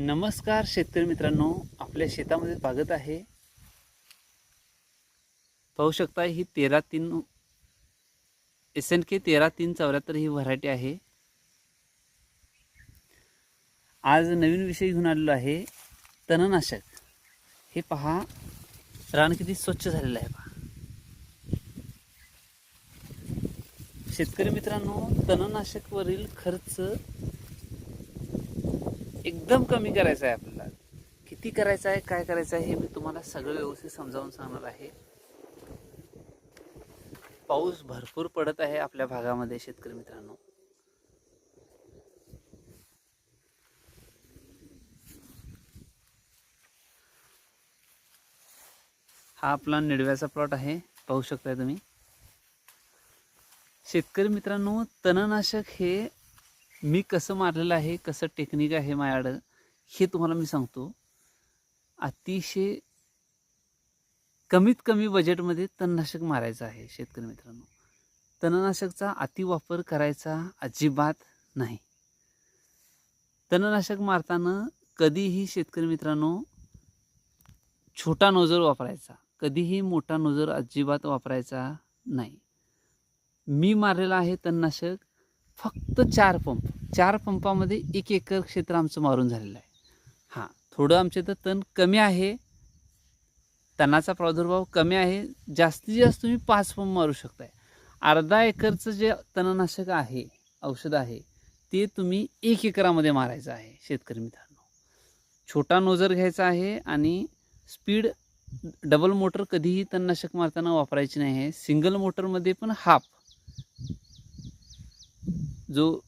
नमस्कार शेतकरी मित्रांनो आपल्या शेतामध्ये स्वागत आहे. पाहू शकता ही तेरा तीन एस एन के तेरा तीन चौऱ्याहत्तर ही व्हरायटी आहे. आज नवीन विषय घेऊन आलेलो आहे तणनाशक. हे पहा रान किती स्वच्छ झालेलं आहे पहा. शेतकरी मित्रांनो तणनाशकवरील खर्च एकदम कमी करायचं आहे आपल्याला. किती करायचं आहे काय करायचं आहे हे मी तुम्हाला सगळं व्यवस्थित समजावून सांगणार आहे. पाऊस भरपूर पडत आहे आपल्या भागामध्ये शेतकरी मित्रांनो. हा आपला निडव्याचा प्लॉट आहे पाहू शकताय तुम्ही. शेतकरी मित्रांनो तणनाशक हे मी कसं मारलेलं आहे कसं टेक्निक आहे माझ्याकडं हे तुम्हाला मी सांगतो. अतिशय कमीत कमी बजेटमध्ये तणनाशक मारायचं आहे शेतकरी मित्रांनो. तणनाशकचा अतिवापर करायचा अजिबात नाही. तणनाशक मारताना कधीही शेतकरी मित्रांनो छोटा नोजर वापरायचा कधीही मोठा नोजर अजिबात वापरायचा नाही. मी मारलेला आहे तणनाशक फक्त चार पंप. चार पंपामध्ये एक एकर क्षेत्र आमचं मारून झालेलं आहे. हां थोडं आमच्या इथं तण कमी आहे. तणाचा प्रादुर्भाव कमी आहे. जास्तीत जास्त तुम्ही पाच पंप मारू शकताय. अर्धा एकरचं जे तणनाशक आहे औषध आहे ते तुम्ही एक एकरामध्ये मारायचं आहे शेतकरी मित्रांनो. छोटा नोजर घ्यायचा आहे आणि स्पीड डबल मोटर कधीही तणनाशक मारताना वापरायची नाही आहे. सिंगल मोटरमध्ये पण हाफ. जो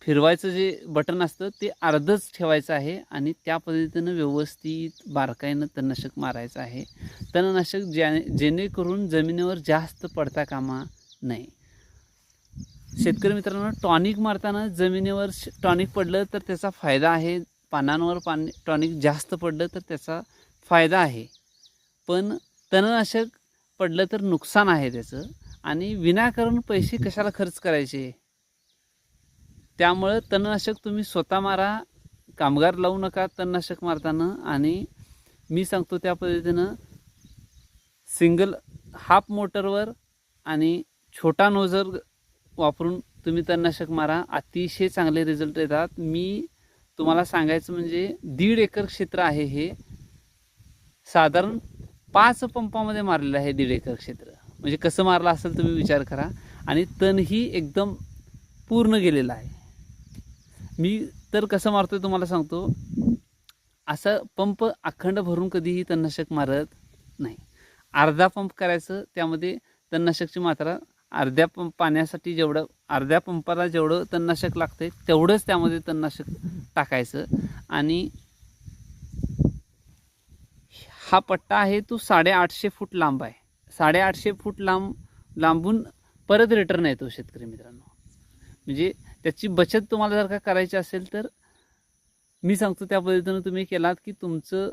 फिरवायचं जे बटन असतं ते अर्धच ठेवायचं आहे आणि त्या पद्धतीनं व्यवस्थित बारकाईनं तणनाशक मारायचं आहे. तणनाशक ज्या जेणेकरून जमिनीवर जास्त पडता कामा नये. शेतकरी मित्रांनो टॉनिक मारताना जमिनीवर टॉनिक पडलं तर त्याचा फायदा आहे. पानांवर पाणी टॉनिक जास्त पडलं तर त्याचा फायदा आहे. पण तणनाशक पडलं तर नुकसान आहे त्याचं. आणि विनाकारण पैसे कशाला खर्च करायचे? त्यामुळं तणनाशक तुम्ही स्वतः मारा कामगार लावू नका तणनाशक मारताना. आणि मी सांगतो त्या पद्धतीनं सिंगल हाफ मोटरवर आणि छोटा नोजर वापरून तुम्ही तणनाशक मारा. अतिशय चांगले रिझल्ट येतात. मी तुम्हाला सांगायचं म्हणजे दीड एकर क्षेत्र आहे हे. साधारण पाच पंपामध्ये मारलेलं आहे दीड एकर क्षेत्र. म्हणजे कसं मारलं असेल तुम्ही विचार करा. आणि तणही एकदम पूर्ण गेलेलं आहे. मी तर कसं मारतो तुम्हाला सांगतो असं पंप अखंड भरून कधीही तणनाशक मारत नाही. अर्धा पंप करायचं त्यामध्ये तणनाशकची मात्रा अर्ध्या पंप पाण्यासाठी जेवढं अर्ध्या पंपाला जेवढं तणनाशक लागतंय तेवढंच त्यामध्ये तणनाशक टाकायचं. आणि हा पट्टा आहे तो साडेआठशे फूट लांब आहे. साडेआठशे फूट लांब लांबून परत रिटर्न येतो शेतकरी मित्रांनो. म्हणजे त्याची बचत तुम्हाला जर का करायची असेल तर मी सांगतो त्या पद्धतीनं तुम्ही केलात की तुमचं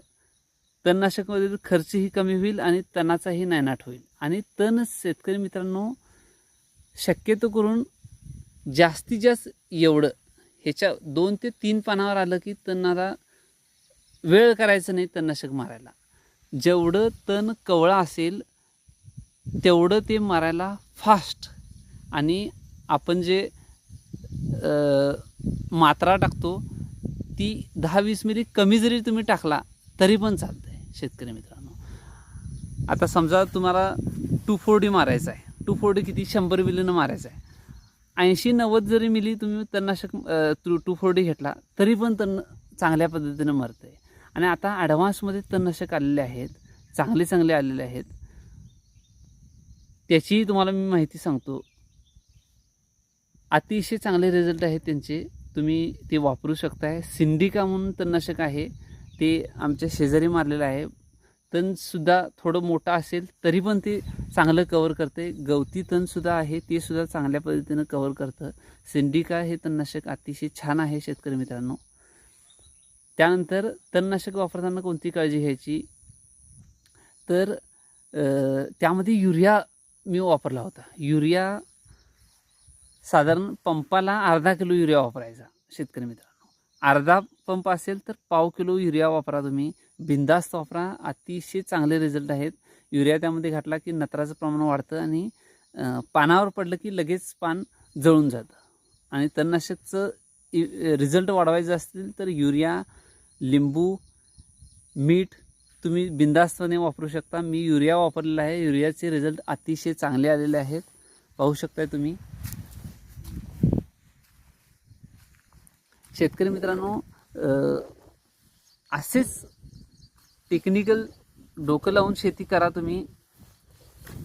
तणनाशकमध्ये खर्चही कमी होईल आणि तणाचाही नायनाट होईल. आणि तण शेतकरी मित्रांनो शक्यतो करून जास्तीत जास्त एवढं ह्याच्या दोन ते तीन पानावर आलं की तणाला वेळ करायचं नाही तणनाशक मारायला. जेवढं तण कवळा असेल तेवढं ते मारायला फास्ट आणि आपण जे मात्रा टाकतो. ती दहा वीस मिली कमी जरी तुम्ही टाकला तरी पण चालतं आहे शेतकरी मित्रांनो. आता समजा तुम्हाला टू फोर्टी मारायचं आहे. टू फोर्टी किती? शंभर मिलीनं मारायचं आहे. ऐंशी नव्वद जरी मिली तुम्ही तणनाशक टू टू फोर्टी घेतला तरी पण तण चांगल्या पद्धतीनं मरतं आहे आणि आता ॲडव्हान्समध्ये तणनाशक आलेले आहेत चांगले चांगले आलेले आहेत. त्याचीही तुम्हाला मी माहिती सांगतो. अतिशय चांगले रिझल्ट आहेत त्यांचे. तुम्ही ते वापरू शकताय. सिंडिका म्हणून तणनाशक आहे. ते आमच्या शेजारी मारलेलं आहे. तणसुद्धा थोडं मोठं असेल तरी पण ते चांगलं कवर करते गवती तणसुद्धा आहे ते सुद्धा चांगल्या पद्धतीनं कवर करतं. सिंडिका हे तणनाशक अतिशय छान आहे शेतकरी मित्रांनो. त्यानंतर तणनाशक वापरताना कोणती काळजी घ्यायची? तर त्यामध्ये युरिया मी वापरला होता. युरिया साधारण पंपाला अर्धा किलो युरिया वापरायचा शेतकरी मित्रांनो. अर्धा पंप असेल तर पाव किलो युरिया वापरा तुम्ही. बिंदास्त वापरा. अतिशय चांगले रिझल्ट आहेत. युरिया त्यामध्ये घातला की नत्राचं प्रमाण वाढतं आणि पानावर पडलं की लगेच पान जळून जातं. आणि तणनाशकचं रिझल्ट वाढवायचं असतील तर युरिया लिंबू मीठ तुम्ही बिंदास्तपणे वापरू शकता. मी युरिया वापरलेला आहे. युरियाचे रिझल्ट अतिशय चांगले आलेले आहेत. पाहू शकताय तुम्ही. शेतकरी मित्रांनो असेच टेक्निकल डोकं लावून शेती करा तुम्ही.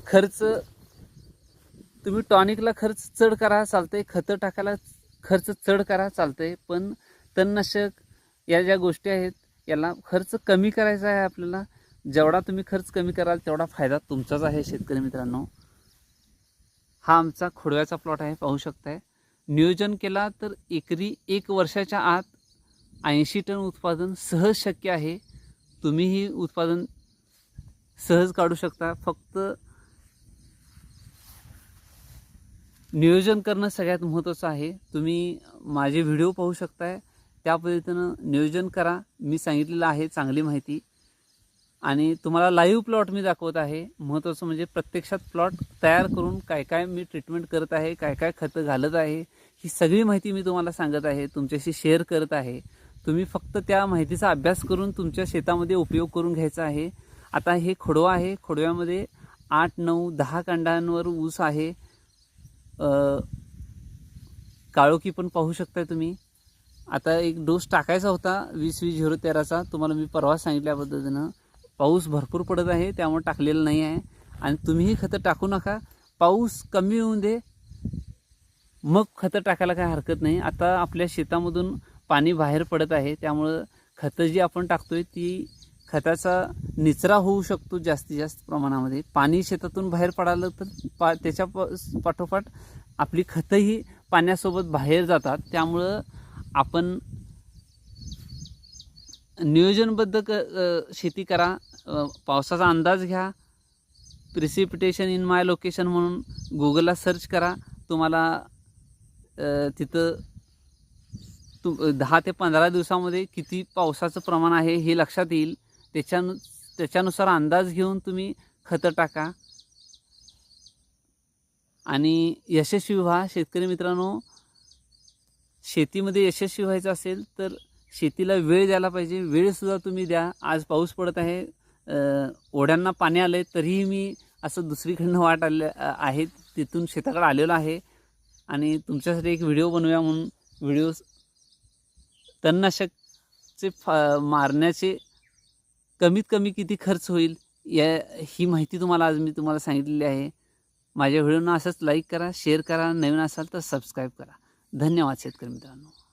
खर्च तुम्ही टॉनिकला खर्च चढ करा चालतंय. खतं टाकायला खर्च चढ करा चालतंय. पण तणनाशक या ज्या गोष्टी आहेत याला खर्च कमी करायचा आहे आपल्याला. जेवढा तुम्ही खर्च कमी कराल तेवढा फायदा तुमचाच आहे शेतकरी मित्रांनो. हा आमचा खोडव्याचा प्लॉट आहे पाहू शकताय. नियोजन केला तर एकरी एक वर्षाच्या आत ऐंशी टन उत्पादन सहज शक्य आहे. तुम्हीही उत्पादन सहज काढू शकता. फक्त नियोजन करणं सगळ्यात महत्त्वाचं आहे. तुम्ही माझे व्हिडिओ पाहू शकताय. त्या पद्धतीनं नियोजन करा. मी सांगितलेलं आहे चांगली माहिती. आणि तुम्हाला लाईव्ह प्लॉट मी दाखवत आहे. महत्त्वाचं म्हणजे प्रत्यक्षात प्लॉट तयार करून काय काय मी ट्रीटमेंट करत आहे काय काय खतं घालत आहे ही सगळी माहिती मी तुम्हाला सांगत आहे तुमच्याशी शेअर करत आहे. तुम्ही फक्त त्या माहितीचा अभ्यास करून तुमच्या शेतामध्ये उपयोग करून घ्यायचा आहे. आता हे खोडवा आहे. खोडव्यामध्ये आठ नऊ दहा कांडांवर ऊस आहे. काळोखी पण पाहू शकताय तुम्ही. आता एक डोस टाकायचा होता वीस वीस झिरो तेराचा. तुम्हाला मी परवा सांगितल्या पद्धतीनं पाऊस भरपूर पडत आहे त्यामुळे टाकलेलं नाही आहे. आणि तुम्हीही खतं टाकू नका. पाऊस कमी होऊन दे. मग खतं टाकायला काही हरकत नाही. आता आपल्या शेतामधून पाणी बाहेर पडत आहे त्यामुळं खतं जी आपण टाकतोय ती खताचा निचरा होऊ शकतो जास्तीत जास्त प्रमाणामध्ये. पाणी शेतातून बाहेर पडालं तर पा त्याच्या प- पाठोपाठ आपली खतंही पाण्यासोबत बाहेर जातात. त्यामुळं आपण नियोजनबद्ध क शेती करा. पावसाचा अंदाज घ्या. प्रिसिपिटेशन इन माय लोकेशन म्हणून गुगलला सर्च करा. तुम्हाला तिथं तु दहा ते पंधरा दिवसामध्ये किती पावसाचं प्रमाण आहे हे लक्षात येईल. त्याच्यानु त्याच्यानुसार अंदाज घेऊन तुम्ही खतं टाका. आणि यशस्वी व्हा. शेतकरी मित्रांनो शेतीमध्ये यशस्वी व्हायचं असेल तर शेतीला वेळ द्यायला पाहिजे. वेळसुद्धा तुम्ही द्या. आज पाऊस पडत आहे. ओढ्यांना पाणी आलं आहे तरीही मी असं दुसरीकडनं वाट आले आहे. तिथून शेताकडे आलेलो आहे. आणि तुमच्यासाठी एक व्हिडिओ बनवूया म्हणून. व्हिडिओ तणनाशकचे फा मारण्याचे कमीत कमी किती खर्च होईल या ही माहिती तुम्हाला आज मी तुम्हाला सांगितलेली आहे. माझ्या व्हिडिओना असंच लाईक करा शेअर करा. नवीन असाल तर सबस्क्राईब करा. धन्यवाद शेतकरी मित्रांनो.